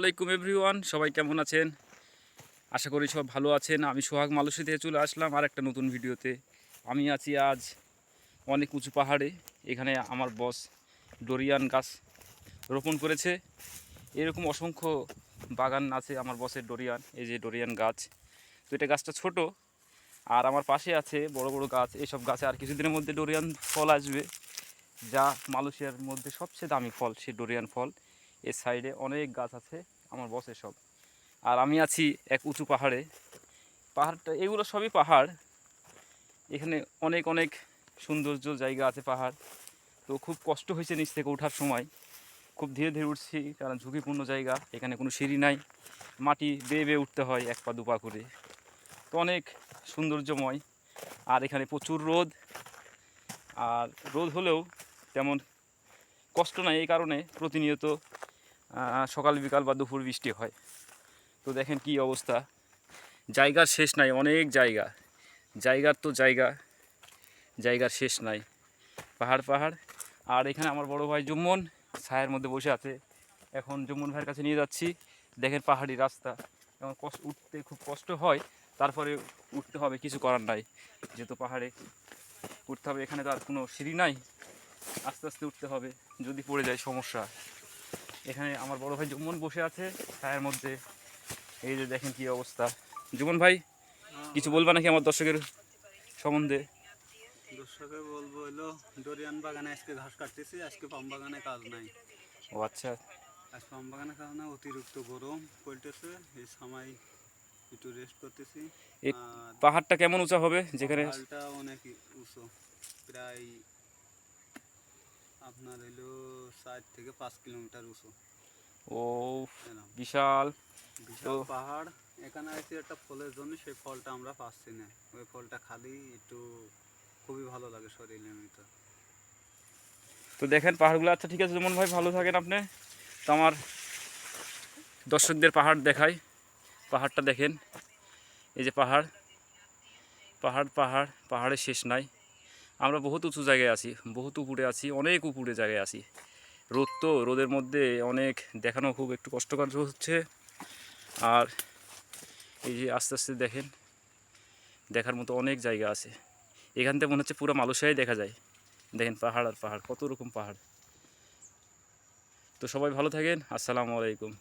আলাইকুম এভরিওয়ান, সবাই কেমন আছেন? আশা করি সব ভালো আছেন। আমি সোহাগ মালসি থেকে চলে আসলাম আর একটা নতুন ভিডিওতে। আমি আছি আজ অনেক উঁচু পাহাড়ে। এখানে আমার বস ডোরিয়ান গাছ রোপণ করেছে। এরকম অসংখ্য বাগান আছে আমার বসের ডোরিয়ান, এই যে ডোরিয়ান গাছ। তো এটা গাছটা ছোট আর আমার পাশে আছে বড় বড় গাছ। এইসব গাছে আর কিছুদিনের মধ্যে ডোরিয়ান ফল আসবে। যা মালয়েশিয়ার মধ্যে সবচেয়ে দামি ফল সে ডোরিয়ান ফল। এর সাইডে অনেক গাছ আছে, আমার বসে সব আর আমি আছি এক উঁচু পাহাড়ে। পাহাড়টা, এগুলো সবই পাহাড়। এখানে অনেক অনেক সৌন্দর্য জায়গা আছে পাহাড়। তো খুব কষ্ট হয়েছে নিচ থেকে ওঠার সময়। খুব ধীরে ধীরে উঠছি, কারণ ঝুঁকিপূর্ণ জায়গা, এখানে কোনো সিঁড়ি নাই। মাটি বেয়ে বেয়ে উঠতে হয়, এক পা দুপা করে। তো অনেক সৌন্দর্যময়। আর এখানে প্রচুর রোদ। আর রোদ হলেও তেমন কষ্ট নাই, এই কারণে প্রতিনিয়ত সকাল, বিকাল বা দুপুর বৃষ্টি হয়। তো দেখেন কি অবস্থা। জায়গার শেষ নাই, অনেক জায়গা। জায়গার তো জায়গা, জায়গার শেষ নাই। পাহাড় পাহাড়। আর এখানে আমার বড় ভাই জুম্মন ছায়ের মধ্যে বসে আছে। এখন জুম্মন ভাইয়ের কাছে নিয়ে যাচ্ছি। দেখেন পাহাড়ি রাস্তা। এবং কষ্ট উঠতে খুব কষ্ট হয়। তারপরে উঠতে হবে, কিছু করার নাই। যেহেতু পাহাড়ে উঠতে হবে, এখানে তো আর কোনো সিঁড়ি নাই। আস্তে আস্তে উঠতে হবে। যদি পড়ে যায় সমস্যা। এখানে আমার বড় ভাই জুমন বসে আছে ছায়ের মধ্যে। এই যে দেখেন কি অবস্থা। জুমন ভাই কিছু বলবা নাকি আমার দর্শকের সম্বন্ধে? দর্শকে বলব হলো ডোরিয়ান বাগানে আজকে ঘাস কাটতেছি আজকে পাম বাগানে কাজ নাই। ও আচ্ছা। আজ পাম বাগানে কাজ না অতিরিক্ত গরম পড়তেছে এই সময় একটু রেস্ট করতেছি। পাহাড়টা কেমন উঁচা হবে যেখানে? পাহাড়টা অনেক উঁচু প্রায় আপনার হইল চার থেকে পাঁচ কিলোমিটার উঁচু। ও বিশাল। বিশাল পাহাড়। এখানে আছে একটা ফলের জন্য সেই ফলটা আমরা পাচ্ছি না। ওই ফলটা খালি একটু খুবই ভালো লাগে শরীরের ভিতর। তো দেখেন পাহাড়গুলো। আচ্ছা ঠিক আছে যেমন ভাই ভালো থাকেন আপনি। তো আমার দর্শকদের পাহাড় দেখাই। পাহাড়টা দেখেন। এই যে পাহাড়। পাহাড় পাহাড়। পাহাড়ের শেষ নাই। আমরা বহুত উঁচু জায়গায় আছি, বহুত উপরে আছি, অনেক উপরে জায়গায় আছি। রোদ তো, রোদের মধ্যে অনেক দেখানো খুব একটু কষ্টকর হচ্ছে। আর এই যে আস্তে আস্তে দেখেন, দেখার মতো অনেক জায়গা আছে। এখান থেকে মনে হচ্ছে পুরো মালয়েশিয়াই দেখা যায়। দেখেন পাহাড় আর পাহাড়, কত রকম পাহাড়। তো সবাই ভালো থাকেন, আসসালামু আলাইকুম।